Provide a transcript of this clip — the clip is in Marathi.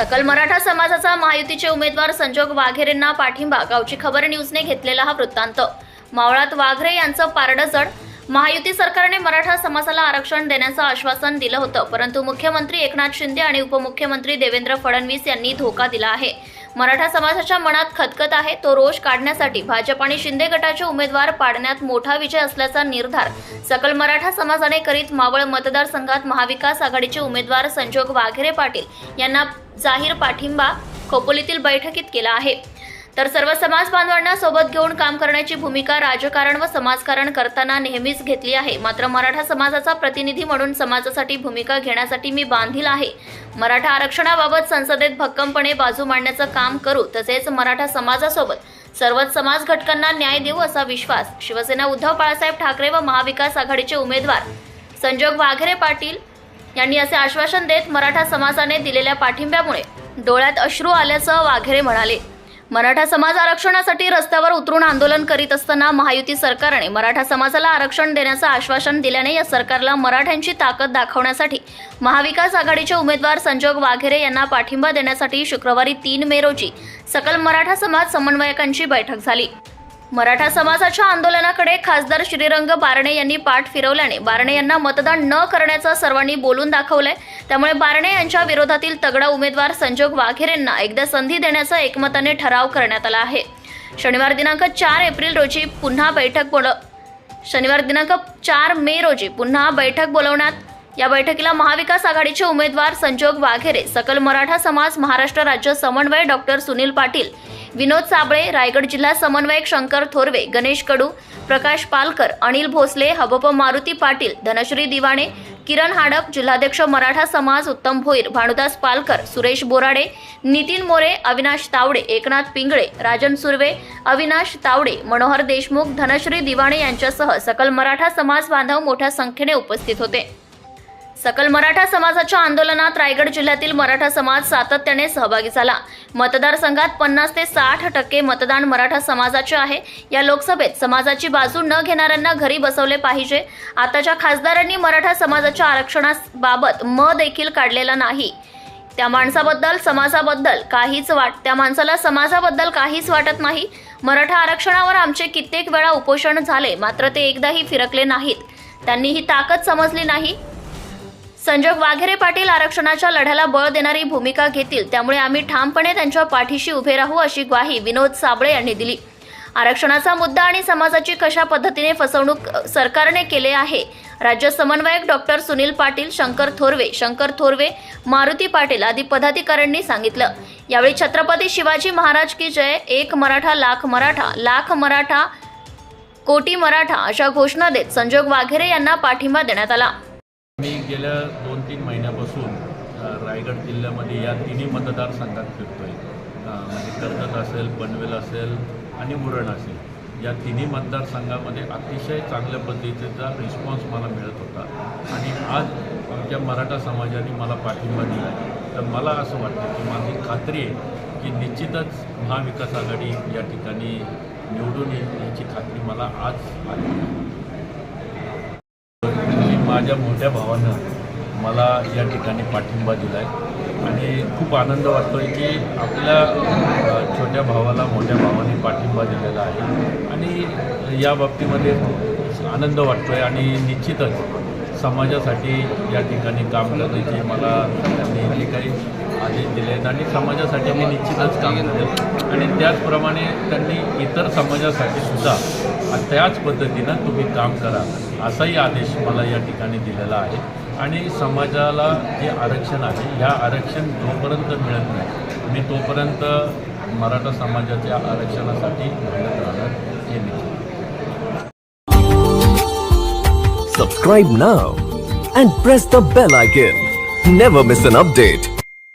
सकल मराठा समाजाचा महायुतीचे उमेदवार संजोग वाघेरेंना पाठिंबा गावची खबर न्यूजने घेतलेला हा वृत्तांत. मावळात वाघरे यांचं पारडं जड. महायुती सरकारने मराठा समाजाला आरक्षण देण्याचं आश्वासन दिलं होतं परंतु मुख्यमंत्री एकनाथ शिंदे आणि उपमुख्यमंत्री देवेंद्र फडणवीस यांनी धोका दिला आहे. मराठा समाजाच्या मनात खतखत आहे. तो रोष काढण्यासाठी भाजप आणि शिंदे गटाचे उमेदवार पाडण्यात मोठा विजय असल्याचा निर्धार सकल मराठा समाजाने करीत मावळ मतदारसंघात महाविकास आघाडीचे उमेदवार संजोग वाघेरे पाटील यांना जाहीर पाठिंबा खोपोलीतील बैठकीत केला आहे. तर सर्व समाज बांधवांना सोबत घेऊन काम करण्याची भूमिका राजकारण व समाजकारण करताना नेहमीच घेतली आहे. मात्र मराठा समाजाचा प्रतिनिधी म्हणून समाजासाठी भूमिका घेण्यासाठी मी बांधील आहे. मराठा आरक्षणाबाबत संसदेत भक्कमपणे बाजू मांडण्याचं काम करू तसेच मराठा समाजासोबत सर्वच समाज घटकांना न्याय देऊ असा विश्वास शिवसेना उद्धव बाळासाहेब ठाकरे व महाविकास आघाडीचे उमेदवार संजोग वाघेरे पाटील यांनी असे आश्वासन देत मराठा समाजाने दिलेल्या पाठिंब्यामुळे डोळ्यात अश्रू आल्याचं वाघेरे म्हणाले. मराठा समाज आरक्षणासाठी रस्त्यावर उतरून आंदोलन करीत असताना महायुती सरकारने मराठा समाजाला आरक्षण देण्याचं आश्वासन दिल्याने या सरकारला मराठ्यांची ताकद दाखवण्यासाठी महाविकास आघाडीचे उमेदवार संजोग वाघेरे यांना पाठिंबा देण्यासाठी शुक्रवारी तीन मे रोजी सकल मराठा समाज समन्वयकांची बैठक झाली. मराठा समाजाच्या आंदोलनाकडे खासदार श्रीरंग बारणे यांनी पाठ फिरवल्याने बारणे यांना मतदान न करण्याचं सर्वांनी बोलून दाखवलंय. त्यामुळे बारणे यांच्या विरोधातील तगडा उमेदवार संजोग वाघेरेंना एकदा संधी देण्याचा एकमताने ठराव करण्यात आला आहे. शनिवार दिनांक चार एप्रिल रोजी पुन्हा बैठक बोल शनिवार दिनांक चार मे रोजी पुन्हा बैठक बोलवण्यात या बैठकीला महाविकास आघाडीचे उमेदवार संजोग वाघेरे सकल मराठा समाज महाराष्ट्र राज्य समन्वय डॉक्टर सुनील पाटील विनोद साबळे रायगड जिल्हा समन्वयक शंकर थोरवे गणेश कडू प्रकाश पालकर अनिल भोसले हबप मारुती पाटील धनश्री दिवाणे किरण हाडप जिल्हाध्यक्ष मराठा समाज उत्तम भोईर भानुदास पालकर सुरेश बोराडे नितीन मोरे अविनाश तावडे एकनाथ पिंगळे राजन सुर्वे अविनाश तावडे मनोहर देशमुख धनश्री दिवाणे यांच्यासह सकल मराठा समाज बांधव मोठ्या संख्येने उपस्थित होते. सकल मराठा समाजाच्या आंदोलनात रायगड जिल्ह्यातील मराठा समाज सातत्याने सहभागी झाला. मतदारसंघात पन्नास ते साठ टक्के मतदान मराठा समाजाचे आहे. या लोकसभेत समाजाची बाजू न घेणाऱ्यांना घरी बसवले पाहिजे. आताच्या खासदारांनी मराठा समाजाच्या आरक्षणाबाबत म देखील काढलेला नाही. त्या माणसाबद्दल समाजाबद्दल काहीच वाट त्या माणसाला समाजाबद्दल काहीच वाटत नाही. मराठा आरक्षणावर आमचे कित्येक वेळा उपोषण झाले मात्र ते एकदाही फिरकले नाहीत. त्यांनी ही ताकद समजली नाही. संजोग वाघेरे पाटील आरक्षणाच्या लढ्याला बळ देणारी भूमिका घेतील. त्यामुळे आम्ही ठामपणे त्यांच्या पाठीशी उभे राहू अशी ग्वाही विनोद साबळे यांनी दिली. आरक्षणाचा मुद्दा आणि समाजाची कशा पद्धतीने फसवणूक सरकारने केले आहे? राज्य समन्वयक डॉक्टर सुनील पाटील शंकर थोरवे शंकर थोरवे मारुती पाटील आदी पदाधिकाऱ्यांनी सांगितलं. यावेळी छत्रपती शिवाजी महाराज की जय एक मराठा लाख मराठा लाख मराठा कोटी मराठा अशा घोषणा देत संजोग वाघेरे यांना पाठिंबा देण्यात आला. मी गेल्या दोन तीन महिन्यापासून रायगड जिल्ह्यामध्ये या तिन्ही मतदारसंघात फिरतो आहे म्हणजे कर्जत असेल पनवेल असेल आणि मुरण असेल. या तिन्ही मतदारसंघामध्ये अतिशय चांगल्या पद्धतीचा रिस्पॉन्स मला मिळत होता. आणि आज आमच्या मराठा समाजाने मला पाठिंबा दिला आहे तर मला असं वाटतं की माझी खात्री आहे की निश्चितच महाविकास आघाडी या ठिकाणी निवडून येईल याची खात्री मला आज आली. माझ्या मोठ्या भावानं मला या ठिकाणी पाठिंबा दिला आहे आणि खूप आनंद वाटतो आहे की आपल्या छोट्या भावाला मोठ्या भावाने पाठिंबा दिलेला आहे. आणि या बाबतीमध्ये खूप आनंद वाटतो आहे आणि निश्चितच समाजासाठी या ठिकाणी काम करण्याचे मला त्यांनी जे काही आदेश दिले आहेत आणि समाजासाठी मी निश्चितच काम करेल. आणि त्याचप्रमाणे त्यांनी इतर समाजासाठी सुद्धा त्याच पद्धतीनं तुम्ही काम करा असाही आदेश मला या ठिकाणी दिलेला आहे. आणि समाजाला जे आरक्षण आहे ह्या आरक्षण जोपर्यंत मिळत नाही मी तोपर्यंत मराठा समाजाच्या आरक्षणासाठी लढत राहणार हे निश्चित subscribe now and press the bell icon never miss an update